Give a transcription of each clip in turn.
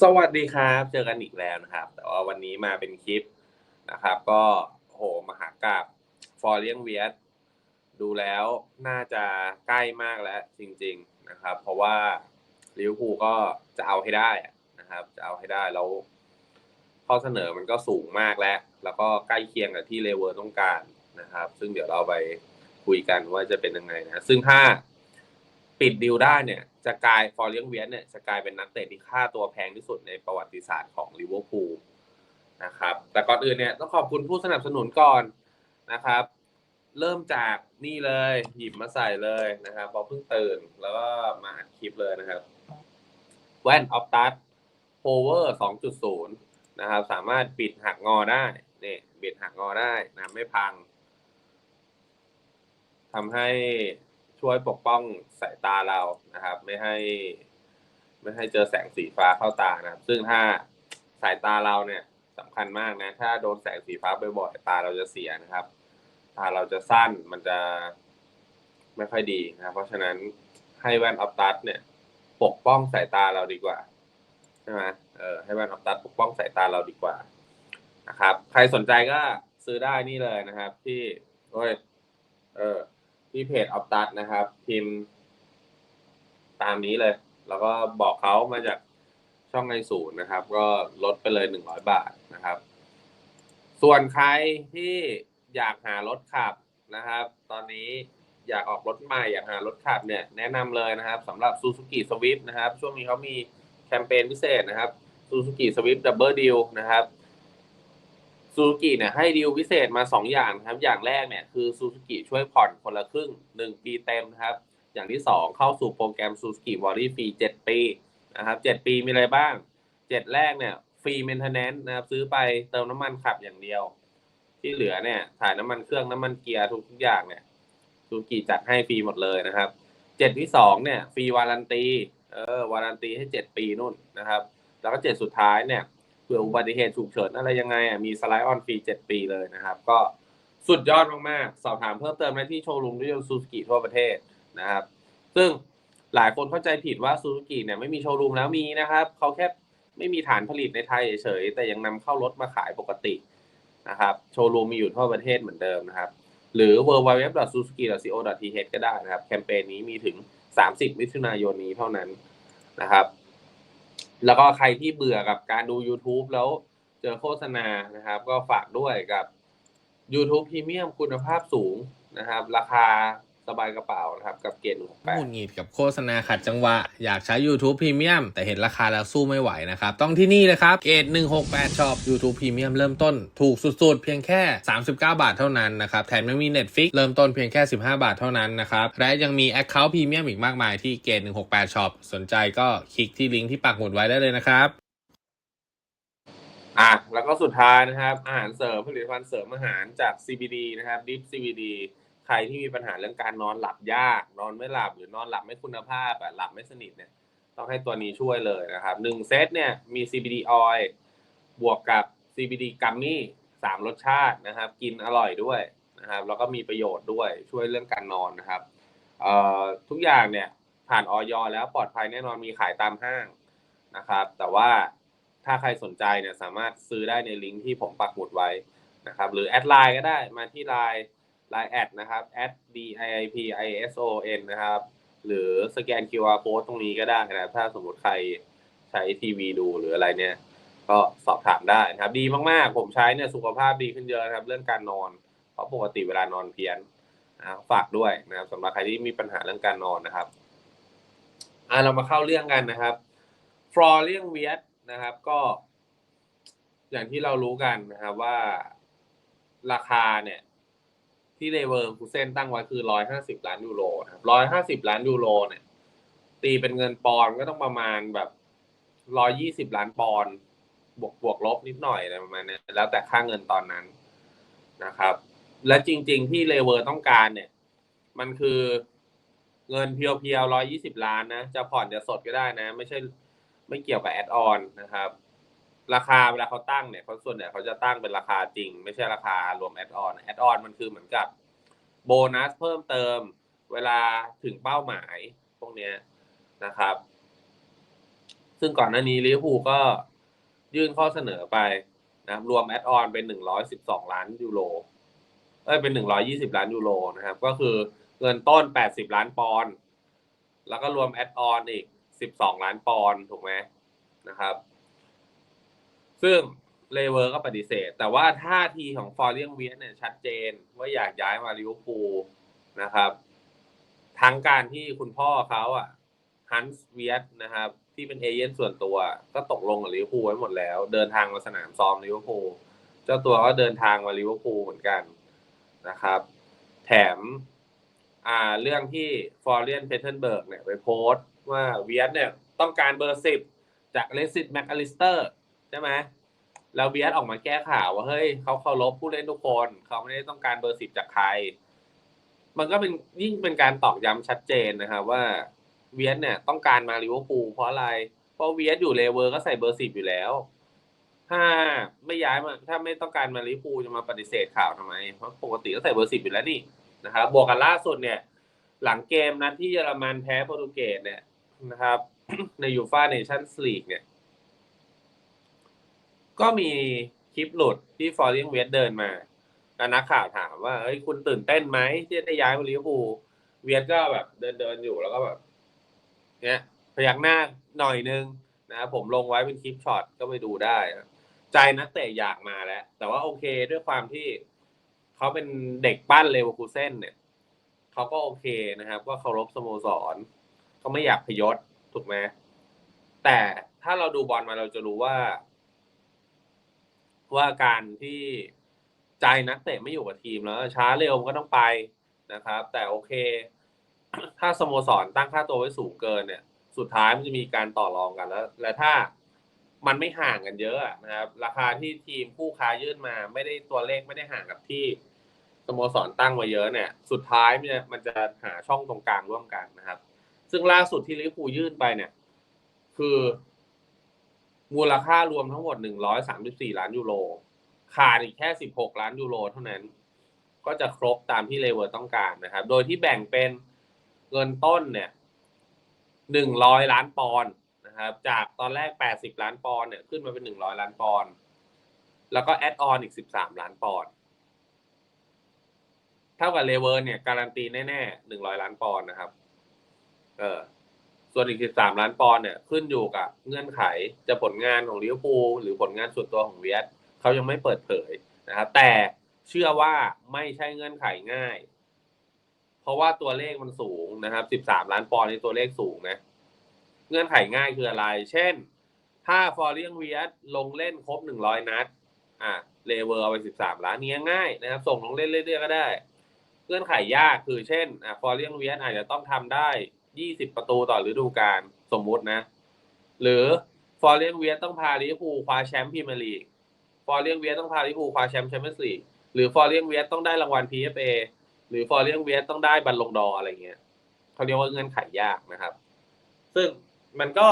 สวัสดีครับ เจอกันอีกแล้วนะครับ แต่ว่าวันนี้มาเป็นคลิปนะครับ ก็โหมหากราบฟอร์เลียงเวียดดูแล้วน่าจะใกล้มากแล้วจริง ๆนะครับ เพราะว่าลิเวอร์พูลก็จะเอาให้ได้นะครับ จะเอาให้ได้แล้วข้อเสนอมันก็สูงมากแล้ว แล้วก็ใกล้เคียงกับที่เลเวอร์ต้องการนะครับ ซึ่งเดี๋ยวเราไปคุยกันว่าจะเป็นยังไงนะ ซึ่งถ้าปิดดีลได้เนี่ย จะกลายฟอร์เลียงเวียนเนี่ยจะกลายเป็นนักเตะที่ค่าตัวแพงที่สุดในประวัติศาสตร์ของลิเวอร์พูลนะครับแต่ก่อนอื่นเนี่ยต้องขอบคุณผู้สนับสนุนก่อนนะครับ เริ่มจากนี่เลยหยิบมาใส่เลยนะครับพอเพิ่งตื่นแล้วก็มาอัดคลิปเลยนะครับแว่นออฟตัสโพเวอร์2.0นย์นะครับ สามารถปิดหักงอได้นี่ปิดหักงอได้นะไม่พังทำให้ ช่วยปกป้องสายตาเรานะครับ ไม่ให้ ไม่ให้เจอแสงสีฟ้าเข้าตานะครับ ซึ่งถ้าสายตาเราเนี่ยสำคัญมากนะ ถ้าโดนแสงสีฟ้าบ่อยๆตาเราจะเสียนะครับ ตาเราจะสั้นมันจะไม่ค่อยดีนะ เพราะฉะนั้นให้แว่นออฟตัสเนี่ย ปกป้องสายตาเราดีกว่าใช่ไหมเออให้แว่นออฟตัสปกป้องสายตาเราดีกว่านะครับ ใครสนใจก็ซื้อได้นี่เลยนะครับ ที่โอ้ยเออ ที่เพจออฟตัสนะครับพิมพ์ตามนี้เลย แล้วก็บอกเขามาจากช่องในศูนย์นะครับ ก็ลดไปเลยหนึ่งร้อยบาทนะครับ ส่วนใครที่อยากหารถขับนะครับ ตอนนี้อยากออกรถใหม่อยากหารถขับเนี่ยแนะนำเลยนะครับสำหรับ Suzuki Swift นะครับ ช่วงนี้เขามีแคมเปญพิเศษนะครับ Suzuki Swift Double Deal นะครับ ซูซูกิเนี่ยให้ดีลพิเศษมาสองอย่างนะครับ อย่างแรกเนี่ยคือซูซูกิช่วยผ่อนคนละครึ่งหนึ่งปีเต็มนะครับ อย่างที่สองเข้าสู่โปรแกรมซูซูกิวอรี่ฟรีเจ็ดปีนะครับเจ็ดปีมีอะไรบ้างเจ็ดแรกเนี่ยฟรีเมนเทนแนนซ์นะครับซื้อไปเติมน้ำมันขับอย่างเดียว ที่เหลือเนี่ยถ่ายน้ำมันเครื่องน้ำมันเกียร์ทุกทุกอย่างเนี่ยซูซูกิจัดให้ฟรีหมดเลยนะครับเจ็ดที่สองเนี่ยฟรีวารันตีเออวารันตีให้เจ็ดปีนู่นนะครับ แล้วก็เจ็ดสุดท้ายเนี่ย ผื่ออุบัติเหตุฉุกเฉินอะไรยังไงอะมีสไลด์ออนฟรีเจ็ดปีเลยนะครับ ก็สุดยอดมากๆ สอบถามเพิ่มเติมได้ที่โชว์รูมรถยนต์ซูซูกิทั่วประเทศนะครับ ซึ่งหลายคนเข้าใจผิดว่าซูซูกิเนี่ยไม่มีโชว์รูมแล้วมีนะครับเขาแค่ไม่มีฐานผลิตในไทยเฉยๆแต่ยังนำเข้ารถมาขายปกตินะครับโชว์รูมมีอยู่ทั่วประเทศเหมือนเดิมนะครับ หรือ w w w s u z u k i c o t h ก็ได้นะครับ แคมเปญนี้มีถึง 30 มิถุนายนนี้เท่านั้นนะครับ แล้วก็ใครที่เบื่อกับการดู YouTube แล้วเจอโฆษณานะครับ ก็ฝากด้วยกับ YouTube พรีเมียมคุณภาพสูงนะครับ ราคา สบายกระเป๋านะครับ กับเกณฑ์หกแปหดงุดหงิดกับโฆษณาขัดจังหวะ อยากใช้ YouTube Premium แต่เห็นราคาแล้วสู้ไม่ไหวนะครับ ต้องที่นี่เลยครับ เกต168 Shop YouTube Premium เริ่มต้นถูกสุดๆ เพียงแค่ 39 บาทเท่านั้นนะครับ แถมยังมี Netflix เริ่มต้นเพียงแค่ 15 บาทเท่านั้นนะครับ และยังมี Account Premium อีกมากมายที่เกต168 Shop สนใจก็คลิกที่ลิงก์ที่ปักหมุดไว้ได้เลยนะครับอะแล้วก็สุดท้ายนะครับ อาหารเสริมผลิตภัณฑ์เสริมอาหารจาก CBD นะครับ Deep CBD ใครที่มีปัญหาเรื่องการนอนหลับยาก นอนไม่หลับหรือนอนหลับไม่คุณภาพอะหลับไม่สนิทเนี่ย ต้องให้ตัวนี้ช่วยเลยนะครับหนึ่งเซตเนี่ยมี CBD oil บวกกับ CBD กัมมี่สามรสชาตินะครับ กินอร่อยด้วยนะครับ แล้วก็มีประโยชน์ด้วยช่วยเรื่องการนอนนะครับเอ่อทุกอย่างเนี่ยผ่านออยแล้วปลอดภัยแน่นอนมีขายตามห้างนะครับ แต่ว่าถ้าใครสนใจเนี่ยสามารถซื้อได้ในลิงก์ที่ผมปักหมุดไว้นะครับ หรือแอดไลน์ก็ได้มาที่ไลน์ ไลน์แอดนะครับ at d i i p i s o n นะครับ หรือสแกน QR code ตรงนี้ก็ได้นะครับ ถ้าสมมติใครใช้ทีวีดูหรืออะไรเนี่ย ก็สอบถามได้นะครับ ดีมากๆ ผมใช้เนี่ยสุขภาพดีขึ้นเยอะนะครับ เรื่องการนอน เพราะปกติเวลานอนเพี้ยนนะฝากด้วยนะครับสำหรับใครที่มีปัญหาเรื่องการนอนนะครับอะเรามาเข้าเรื่องกันนะครับฟลอเรียงเวียดนะครับก็ อย่างที่เรารู้กันนะครับว่าราคาเนี่ย ที่เลเวอร์คูเซนตั้งไว้คือร้อยห้าสิบล้านยูโรนะครับร้อยห้าสิบล้านยูโรเนี่ย ตีเป็นเงินปอนก็ต้องประมาณแบบร้อยี่สิบล้านปอนบวกบวกลบนิดหน่อยอะไรประมาณนี้แล้วแต่ค่าเงินตอนนั้นนะครับ และจริง ๆ ที่เลเวอร์ต้องการเนี่ย มันคือเงินเพียวๆร้อยี่สิบล้านนะ จะผ่อนจะสดก็ได้นะ ไม่ใช่ไม่เกี่ยวกับแอดออนนะครับ ราคาเวลาเขาตั้งเนี่ยเขาส่วนใหญ่เขาจะตั้งเป็นราคาจริง ไม่ใช่ราคารวมแอดออนแอดออนมันคือเหมือนกับโบนัสเพิ่มเติม เวลาถึงเป้าหมายพวกเนี้ยนะครับ ซึ่งก่อนหน้านี้ลิเวอร์พูลก็ยื่นข้อเสนอไปนะรรวมแอดออนเป็นหนึ่งร้อยสิบสองล้านยูโรเอ้ยเป็นหนึ่งร้อยี่สิบล้านยูโรนะครับ ก็คือเงินต้นแปดสิบล้านปอนด์แล้วก็รวมแอดออนอีกสิบสองล้านปอนด์ถูกไหมนะครับ ซึ่งเลเวอร์ก็ปฏิเสธ แต่ว่าท่าทีของฟอร์เรียงเวียนเนี่ยชัดเจนว่าอยากย้ายมาลิเวอร์พูลนะครับ ทั้งการที่คุณพ่อเขาอะฮันส์เวียตนะครับ ที่เป็นเอเย่นส่วนตัว ก็ตกลงกับลิเวอร์พูลไว้หมดแล้ว เดินทางมาสนามซ้อมลิเวอร์พูลเจ้าตัวก็เดินทางมาลิเวอร์พูลเหมือนกันนะครับ แถมอ่าเรื่องที่ฟอร์เรียนเพเทนเบิร์กเนี่ยไปโพสต์ว่าเวียตเนี่ยต้องการเบอร์สิบจากเลสิตแมคอลิสเตอร์ ใช่ไหมแล้วเวียตออกมาแก้ข่าวว่าเฮ้ยเขาเคารพผู้เล่นทุกคนเขาไม่ได้ต้องการเบอร์สิบจากใคร มันก็เป็นยิ่งเป็นการตอกย้ำชัดเจนนะครับว่าเวียตเนี่ยต้องการมาลิเวอร์พูลเพราะอะไร เพราะเวียตอยู่เลเวอร์ก็ใส่เบอร์สิบอยู่แล้ว ถ้าไม่ย้ายมาถ้าไม่ต้องการมาลิเวอร์พูลจะมาปฏิเสธข่าวทำไม เพราะปกติก็ใส่เบอร์สิบอยู่แล้วนี่นะครับบวกกันล่าสุดเนี่ย หลังเกมนัดที่เยอรมันแพ้โปรตุเกสเนี่ยนะครับ ในยูฟ่าเนชั่นส์ลีกเนี่ย ก็มีคลิปหลุดที่ฟอร์เรียงเวสเดินมาแล้วนักข่าวถามว่าเฮ้ยคุณตื่นเต้นไหมที่ได้ย้ายมาลิเวอร์พูลเวียสก็แบบเดินเดินอยู่แล้วก็แบบ เนี่ยพยักหน้าหน่อยนึงนะครับผมลงไว้เป็นคลิปช็อตก็ไปดูได้นะใจนักเตะอยากมาแล้ว แต่ว่าโอเคด้วยความที่เขาเป็นเด็กปั้นเลเวอร์คูเซ่นเนี่ยเขาก็โอเคนะครับก็เคารพสโมสรเขาไม่อยากพยศถูกไหมแต่ถ้าเราดูบอลมาเราจะรู้ว่า ว่าการที่ใจนักเตะไม่อยู่กับทีมแล้ว ช้าเร็วมันก็ต้องไปนะครับ แต่โอเค ถ้าสโมสรตั้งค่าตัวไว้สูงเกินเนี่ย สุดท้ายมันจะมีการต่อรองกันแล้ว และถ้ามันไม่ห่างกันเยอะนะครับ ราคาที่ทีมคู่ค้ายื่นมา ไม่ได้ตัวเลขไม่ได้ห่างกับที่สโมสรตั้งมาเยอะเนี่ย สุดท้ายมันจะมันจะหาช่องตรงกลางร่วมกันนะครับ ซึ่งล่าสุดที่ลิเวอร์พูลยื่นไปเนี่ย คือ มูลค่ารวมทั้งหมดหนึ่งร้อยสามสิบสี่ล้านยูโรขาดอีกแค่สิบหกล้านยูโรเท่านั้น ก็จะครบตามที่เลเวอร์ต้องการนะครับ โดยที่แบ่งเป็นเงินต้นเนี่ยหนึ่งร้อยล้านปอนด์นะครับ จากตอนแรกแปดสิบล้านปอนด์เนี่ยขึ้นมาเป็นหนึ่งร้อยล้านปอนด์แล้วก็แอดออนอีกสิบสามล้านปอนด์เท่ากับเลเวอร์เนี่ยการันตีแน่ๆหนึ่งร้อยล้านปอนด์นะครับ เออ ส่วนอีก 13 ล้านปอนด์เนี่ยขึ้นอยู่กับเงื่อนไขจะผลงานของลิเวอร์พูลหรือผลงานส่วนตัวของเวียสเขายังไม่เปิดเผยนะครับแต่เชื่อว่าไม่ใช่เงื่อนไขง่าย เพราะว่าตัวเลขมันสูงนะครับ 13 ล้านปอนด์ในตัวเลขสูงนะ เงื่อนไขง่ายคืออะไร เช่น ถ้าฟอร์เรียงเวียสลงเล่นครบ 100 นัด อะเลเวอร์เอาไป 13 ล้านนี้ง่ายนะครับ ส่งลงเล่นเรื่อยๆก็ได้ เงื่อนไขยากคือเช่นอะฟอร์เรียงเวียสอาจจะต้องทำได้ 20ประตูต่อฤดูกาลสมมุตินะ หรือฟอร์เรียงเวียสต้องพาลิเวอร์พูลคว้าแชมป์พรีเมียร์ลีกฟอร์เรียงเวียสต้องพาลิเวอร์พูลคว้าแชมป์แชมเปี้ยนส์ลีกหรือฟอร์เรียงเวียสต้องได้รางวัล PFA หรือฟอร์เรียงเวียสต้องได้บัลลงดออะไรเงี้ยเขาเรียกว่าเงื่อนไขยากนะครับ ซึ่งมันก็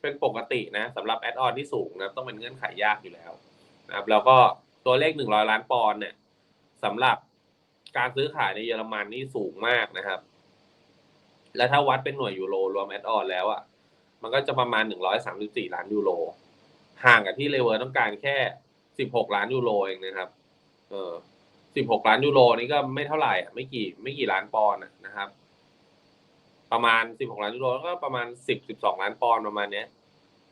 เป็นปกตินะสำหรับแอดออนที่สูงนะต้องเป็นเงื่อนไขยากอยู่แล้วนะครับ แล้วก็ตัวเลขหนึ่งร้อยล้านปอนด์เนี่ยสำหรับการซื้อขายในเยอรมันนี่สูงมากนะครับ และถ้าวัดเป็นหน่วยยูโรรวมแอดออนแล้วอะมันก็จะประมาณหนึ่งร้อยสามสิบสี่ล้านยูโรห่างกับที่เลเวอร์ต้องการแค่สิบหกล้านยูโรเองนะครับ เออสิบหกล้านยูโรนี่ก็ไม่เท่าไหร่อะไม่กี่ไม่กี่ล้านปอนด์นะครับ ประมาณสิบหกล้านยูโรก็ประมาณสิบสิบสองล้านปอนด์ประมาณเนี้ย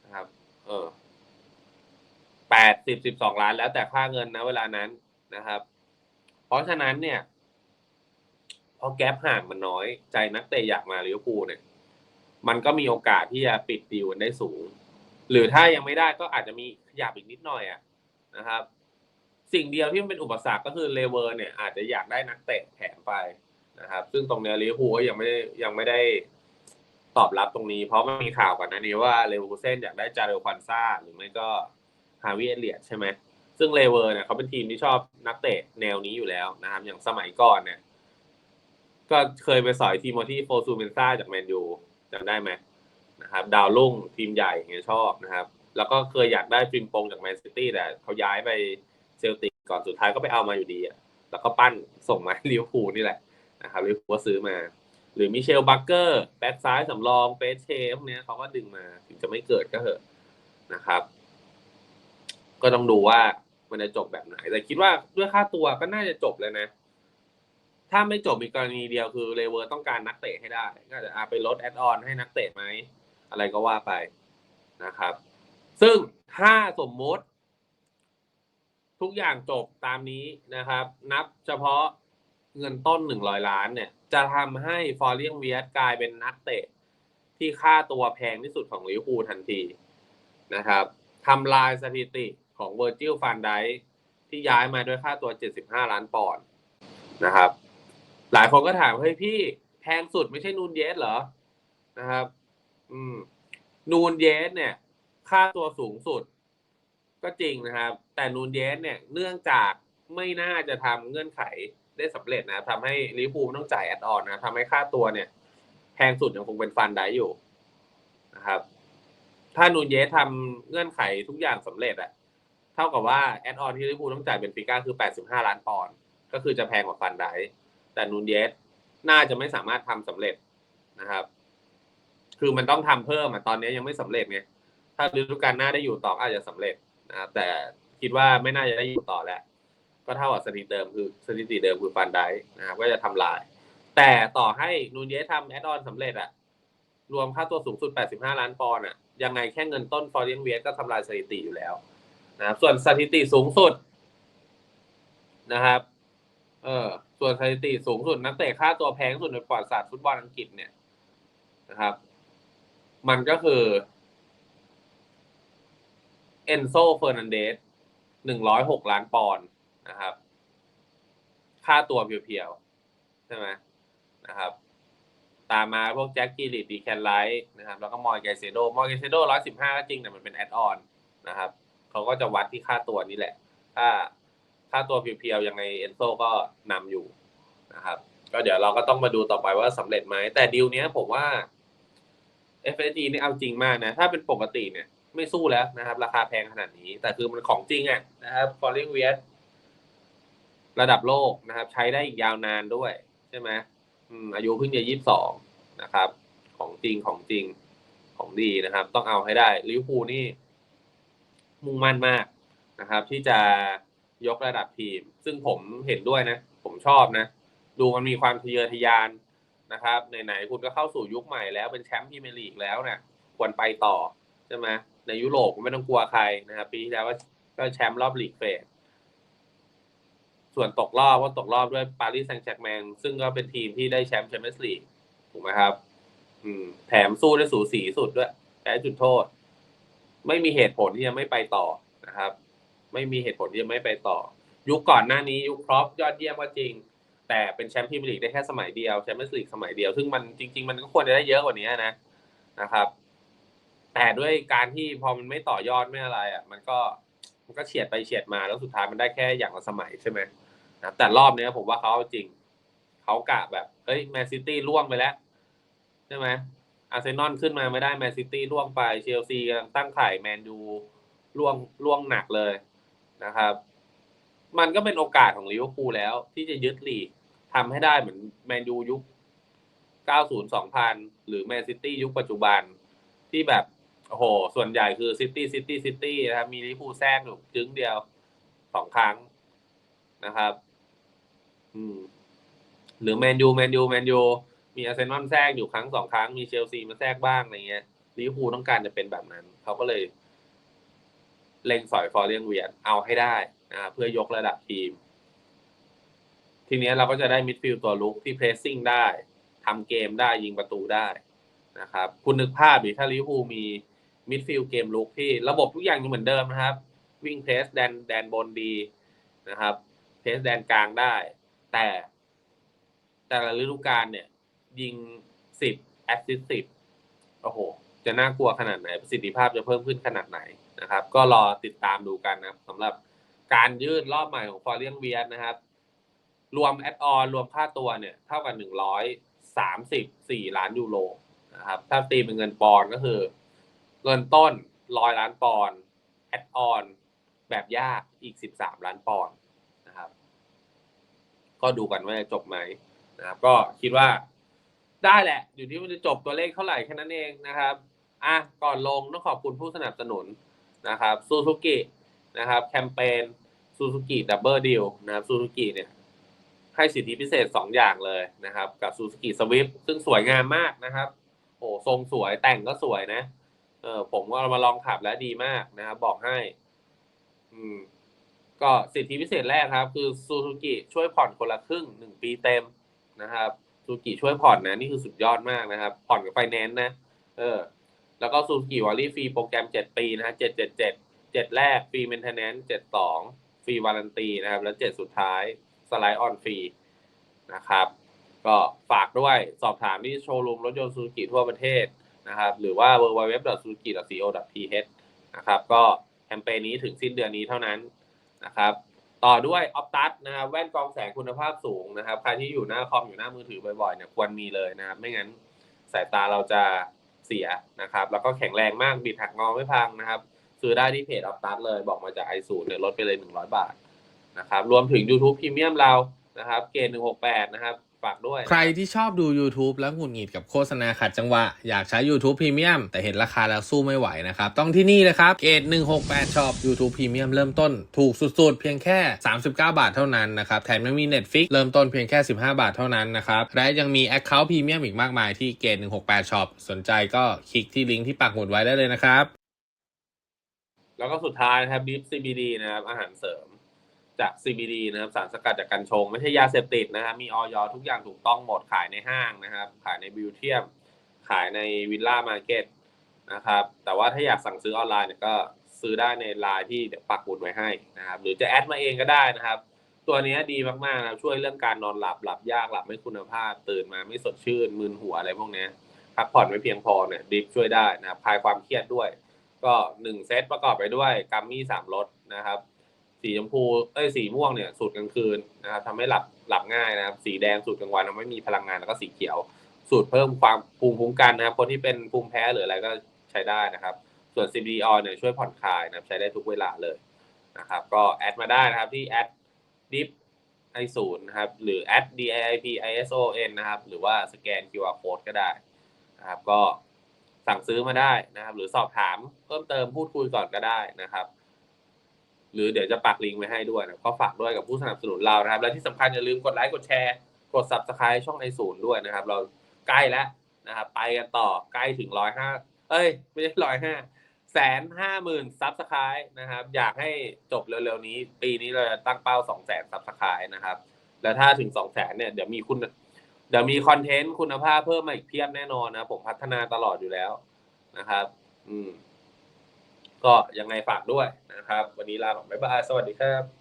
นะครับ เออแปดสิบสิบสองล้านแล้วแต่ค่าเงินนะเวลานั้นนะครับ เพราะฉะนั้นเนี่ย พอแกลบห่างมันน้อย ใจนักเตะอยากมาลิเวอร์พูลเนี่ย มันก็มีโอกาสที่จะปิดดีลกันได้สูง หรือถ้ายังไม่ได้ก็อาจจะมีขยับอีกนิดหน่อยอะนะครับ สิ่งเดียวที่มันเป็นอุปสรรคก็คือเลเวอร์เนี่ยอาจจะอยากได้นักเตะแถมไปนะครับ ซึ่งตรงเนี้ยลิเวอร์พูลก็ยังไม่ได้ยังไม่ได้ตอบรับตรงนี้ เพราะมันมีข่าวก่อนหน้านี้ว่าเลเวอร์คูเซนอยากได้จาเรลควันซ่าหรือไม่ก็ฮาวิเอเลียดใช่ไหมซึ่งเลเวอร์เนี่ยเขาเป็นทีมที่ชอบนักเตะแนวนี้อยู่แล้วนะครับ อย่างสมัยก่อนเนี่ย ก็เคยไปสอยทีโมที่โฟซูเมนซ่าจากแมนยูจำได้ไหมนะครับ ดาวรุ่งทีมใหญ่เงี้ยชอบนะครับ แล้วก็เคยอยากได้ฟิมปงจากแมนซิตี้แต่เขาย้ายไปเซลติกก่อนสุดท้ายก็ไปเอามาอยู่ดีอะแล้วก็ปั้นส่งมาลิเวอร์พูลนี่แหละนะครับลิเวอร์พูลก็ซื้อมา หรือมิเชลบัคเกอร์แบ็กซ้ายสำรองเปเช่พวกเนี้ยเขาก็ดึงมาถึงจะไม่เกิดก็เหอะนะครับ ก็ต้องดูว่ามันจะจบแบบไหน แต่คิดว่าด้วยค่าตัวก็น่าจะจบเลยนะ ถ้าไม่จบมีกรณีเดียวคือเลเวอร์ต้องการนักเตะให้ได้ ก็จะอาไปลดแอดออนให้นักเตะไหม อะไรก็ว่าไปนะครับ ซึ่งถ้าสมมติ ทุกอย่างจบตามนี้นะครับ นับเฉพาะเงินต้นหนึ่งร้อยล้านเนี่ย จะทำให้ฟอร์เรียงเวียสกลายเป็นนักเตะ ที่ค่าตัวแพงที่สุดของลิเวอร์พูลทันทีนะครับทำลายสถิติของเวอร์จิลฟันไดที่ย้ายมาด้วยค่าตัว 75 ล้านปอนด์นะครับ หลายคนก็ถามเฮ้ยพี่แพงสุดไม่ใช่นูนเยสเหรอนะครับ อืม นูนเยสเนี่ย ค่าตัวสูงสุด ก็จริงนะครับ แต่นูนเยสเนี่ยเนื่องจากไม่น่าจะทำเงื่อนไขได้สำเร็จนะทำให้ลิเวอร์พูต้องจ่ายแอดออนนะทำให้ค่าตัวเนี่ย แพงสุดยังคงเป็นฟันได้อยู่นะครับ ถ้านูนเยสทำเงื่อนไขทุกอย่างสำเร็จอะเท่ากับว่าแอดออนที่ลิเวอร์พูต้องจ่ายเป็นฟิก้าคือ 85 ล้านปอนด์ก็คือจะแพงกว่าฟันได้ แต่นูนเยสน่าจะไม่สามารถทำสำเร็จนะครับ คือมันต้องทำเพิ่มอะตอนนี้ยังไม่สำเร็จไงถ้าฤดูกาลหน้าได้อยู่ต่ออาจจะสำเร็จนะครับแต่คิดว่าไม่น่าจะได้อยู่ต่อแล้วก็เท่ากับสถิติเดิมคือสถิติเดิมคือฟันได้นะครับก็จะทำลาย แต่ต่อให้นูนเยสทำแอดออนสำเร็จอะรวมค่าตัวสูงสุด 85 ล้านปอนด์อะยังไงแค่เงินต้นฟอร์เรียงเวียสก็ทำลายสถิติอยู่แล้วนะครับส่วนสถิติสูงสุดนะครับ เออ ส่วนสถิติสูงสุดนักเตะค่าตัวแพงสุดในประวัติศาสตร์ฟุตบอลอังกฤษเนี่ยนะครับ มันก็คือเอนโซเฟอร์นันเดสหนึ่งร้อยหกล้านปอนด์นะครับ ค่าตัวเพียวๆ ใช่ไหมนะครับ ตามมาพวกแจ็คกี้ลิดดีแคนไลท์นะครับ แล้วก็มอยไกเซโดมอยไกเซโดร้อยสิบห้าก็จริงแต่มันเป็นแอดออนนะครับ เขาก็จะวัดที่ค่าตัวนี่แหละ ถ้า ค่าตัวเพียวๆยังไงเอนโซก็นำอยู่นะครับ ก็เดี๋ยวเราก็ต้องมาดูต่อไปว่าสำเร็จไหมแต่ดีลเนี้ยผมว่า FSG นี่เอาจริงมากนะถ้าเป็นปกติเนี่ย ไม่สู้แล้วนะครับ ราคาแพงขนาดนี้ แต่คือมันของจริงอะนะครับ f o r e i g n w e i t ระดับโลกนะครับ ใช้ได้อีกยาวนานด้วย ใช่ไหมอืมอายุเพิ่งจะยี่สิบสองนะครับ ของจริงของจริงของดีนะครับ ต้องเอาให้ได้ลิเวอร์พูลนี่ มุ่งมั่นมากนะครับ ที่จะ ยกระดับทีม ซึ่งผมเห็นด้วยนะ ผมชอบนะ ดูมันมีความทะเยอทะยานนะครับไหนๆคุณก็เข้าสู่ยุคใหม่แล้วเป็นแชมป์พรีเมียร์ลีกแล้วเนะี่ยควรไปต่อใช่ไหมในยุโรปไม่ต้องกลัวใครนะครับปีที่แล้วก็แชมป์รอบลีกเฟสส่วนตกรอบก็ตกรอบด้วยปารีสแซงต์แชร์แมงซึ่งก็เป็นทีมที่ได้แชมป์แชมเปี้ยนส์ลีกถูกไหมครับ อืม แถมสู้ได้สูสีสุดด้วยแพ้จุดโทษ ไม่มีเหตุผลที่จะไม่ไปต่อนะครับ ไม่มีเหตุผลที่จะไม่ไปต่อ ยุคก่อนหน้านี้ยุคครอปยอดเยี่ยมก็จริง แต่เป็นแชมป์พรีเมียร์ลีกได้แค่สมัยเดียวแชมเปี้ยนส์ลีกสมัยเดียว ซึ่งมันจริง ๆ มันก็ควรจะได้เยอะกว่านี้นะนะครับ แต่ด้วยการที่พอมันไม่ต่อยอดไม่อะไรอะ มันก็มันก็เฉียดไปเฉียดมาแล้วสุดท้ายมันได้แค่อย่างละสมัยใช่ไหมนะแต่รอบนี้ผมว่าเขาจริงเขากะแบบเฮ้ยแมนซิตี้ล่วงไปแล้วใช่ไหมอาร์เซนอลขึ้นมาไม่ได้แมนซิตี้ล่วงไปเชลซีกำลังตั้งไข่แมนยูล่วงล่วงหนักเลย นะครับ มันก็เป็นโอกาสของลิเวอร์พูลแล้ว ที่จะยึดลีกทำให้ได้เหมือนแมนยูยุค 90 2000 หรือแมนซิตี้ยุคปัจจุบันที่แบบโอ้โห ส่วนใหญ่คือซิตี้ซิตี้ซิตี้นะครับมีลิเวอร์พูลแทรกอยู่จึงเดียวสองครั้งนะครับ อืม หรือแมนยูแมนยูแมนยูมีอาร์เซนอลแทรกอยู่ครั้งสองครั้งมีเชลซีมาแทรกบ้างอะไรเงี้ยลิเวอร์พูลต้องการจะเป็นแบบนั้น เขาก็เลย เล็งสอยฟอเรียงเวียนเอาให้ได้นะเพื่อยกระดับทีม ทีนี้เราก็จะได้มิดฟิลด์ตัวลุกที่เพรสซิ่งได้ทำเกมได้ยิงประตูได้นะครับคุณนึกภาพดิถ้าลิเวอร์พูลมีมิดฟิลด์เกมลุกที่ระบบทุกอย่างยังเหมือนเดิมนะครับ วิ่งเพรสแดนแดนบนดีนะครับเพรสแดนกลางได้ แต่ แต่ละฤดูกาลเนี่ย ยิงสิบแอสซิสสิบโอ้โห จะน่ากลัวขนาดไหน ประสิทธิภาพจะเพิ่มขึ้นขนาดไหน นะครับ ก็รอติดตามดูกันนะครับสำหรับการยื่นรอบใหม่ของฟอร์เรียงเวียนนะครับ รวมแอดออนรวมค่าตัวเนี่ย เท่ากับหนึ่งร้อยสามสิบสี่ล้านยูโรนะครับ ถ้าตีเป็นเงินปอนก็คือ เงินต้นร้อยล้านปอนแอดออนแบบยากอีกสิบสามล้านปอนนะครับ ก็ดูกันว่าจะจบไหมนะครับ ก็คิดว่าได้แหละ อยู่ที่มันจะจบตัวเลขเท่าไหร่แค่นั้นเองนะครับ อะ ก่อนลงต้องขอบคุณผู้สนับสนุน นะครับซูซูกินะครับแคมเปญซูซูกิดับเบิลดิลนะครับซูซูกิเนี่ยให้สิทธิพิเศษ 2 อย่างเลยนะครับ กับซูซูกิสวิฟซึ่งสวยงามมากนะครับโอ้ทรงสวยแต่งก็สวยนะเออผมก็เอามาลองขับแล้วดีมากนะครับ บอกให้ อืม ก็สิทธิพิเศษแรกครับ คือซูซูกิช่วยผ่อนคนละครึ่งหนึ่งปีเต็มนะครับซูซูกิช่วยผ่อนนะ นี่คือสุดยอดมากนะครับ ผ่อนกับไฟแนนซ์นะ เออ แล้วก็ซูซูกิวอลลี่ฟรีโปรแกรมเจ็ดปีนะฮะเจ็ดเจ็ดเจ็ดเจ็ดแรกฟรีเมนเทนแนนซ์เจ็ดสองฟรีวารันตีนะครับ แล้วเจ็ดสุดท้ายสไลด์ออนฟรีนะครับ ก็ฝากด้วยสอบถามที่โชว์รูมรถยนต์ซูซูกิทั่วประเทศนะครับ หรือว่า www.suzuki.co.th นะครับ ก็แคมเปญนี้ถึงสิ้นเดือนนี้เท่านั้นนะครับ ต่อด้วยออ t ตัสนะครับแว่นกองแสงคุณภาพสูงนะครับ ใครที่อยู่หน้าคอมอยู่หน้ามือถือบ่อยๆเนี่ยควรมีเลยนะครับ ไม่งั้นสายตาเราจะ เสียนะครับ แล้วก็แข็งแรงมากบิดหักงอไม่พังนะครับ ซื้อได้ที่เพจออฟตัสเลยบอกมาจากไอศูนย์เนี่ยลดไปเลย 100 บาทนะครับ รวมถึง YouTube พรีเมียมเรานะครับ เกณฑ์168 นะครับ ฝากด้วย ใครที่ชอบดู YouTube แล้วหงุดหงิดกับโฆษณาขัดจังหวะ อยากใช้ YouTube Premium แต่เห็นราคาแล้วสู้ไม่ไหวนะครับ ต้องที่นี่เลยครับ เกรด168 Shop YouTube Premium เริ่มต้น ถูกสุดๆ เพียงแค่ 39 บาทเท่านั้นนะครับ แถมยังมี Netflix เริ่มต้นเพียงแค่ 15 บาทเท่านั้นนะครับ และยังมี Account Premium อีกมากมายที่เกรด168 Shop สนใจก็คลิกที่ลิงก์ที่ปักหมุดไว้ได้เลยนะครับแล้วก็สุดท้ายนะครับดิฟ CBD นะครับอาหารเสริม จาก CBD นะครับสารสกัดจากกัญชง ไม่ใช่ยาเสพติดนะครับมีออยทุกอย่างถูกต้องหมดขายในห้างนะครับ ขายในบิวเทียม ขายในวิลล่ามาร์เก็ตนะครับ แต่ว่าถ้าอยากสั่งซื้อออนไลน์เนี่ยก็ซื้อได้ในไลน์ที่เดี๋ยวปักหมุดไว้ให้นะครับ หรือจะแอดมาเองก็ได้นะครับ ตัวนี้ดีมากๆนะช่วยเรื่องการนอนหลับหลับยากหลับไม่คุณภาพ ตื่นมาไม่สดชื่นมึนหัวอะไรพวกนี้พักผ่อนไม่เพียงพอเนี่ยดิฟช่วยได้นะครับคลายความเครียดด้วย ก็หนึ่งเซตประกอบไปด้วยกัมมี่สามรสนะครับ สีชมพูเอ้ยสีม่วงเนี่ยสูตรกลางคืนนะครับทำให้หลับหลับง่ายนะครับ สีแดงสูตรกลางวันทำให้มีพลังงานแล้วก็สีเขียว สูตรเพิ่มความภูมิคุ้มกันนะครับ คนที่เป็นภูมิแพ้หรืออะไรก็ใช้ได้นะครับ ส่วน CBD oil เนี่ยช่วยผ่อนคลายนะครับ ใช้ได้ทุกเวลาเลยนะครับ ก็แอดมาได้นะครับที่แอด dip i ศูนย์นะครับ หรือ at dip ison นะครับ หรือว่าสแกน QR code ก็ได้นะครับ ก็สั่งซื้อมาได้นะครับ หรือสอบถามเพิ่มเติมพูดคุยก่อนก็ได้นะครับ หรือเดี๋ยวจะปักลิงก์ไว้ให้ด้วยนะก็ฝากด้วยกับผู้สนับสนุนเรานะครับ และที่สำคัญอย่าลืมกดไลค์กดแชร์กด subscribe ช่องไอศูนย์ด้วยนะครับ เราใกล้แล้วนะครับไปกันต่อใกล้ถึงร้อยห้าเอ้ย ไม่ใช่ร้อยห้าแสนห้าหมื่นซับสไครต์นะครับ อยากให้จบเร็วๆนี้ ปีนี้เราจะตั้งเป้าสองแสนซับสไครต์นะครับ แล้วถ้าถึงสองแสนเนี่ยเดี๋ยวมีคุณเดี๋ยวมีคอนเทนต์คุณภาพเพิ่มมาอีกเพียบแน่นอนนะ ผมพัฒนาตลอดอยู่แล้วนะครับ อืม ก็ยังไงฝากด้วยนะครับ วันนี้ลาไปบ๊ายบายสวัสดีครับ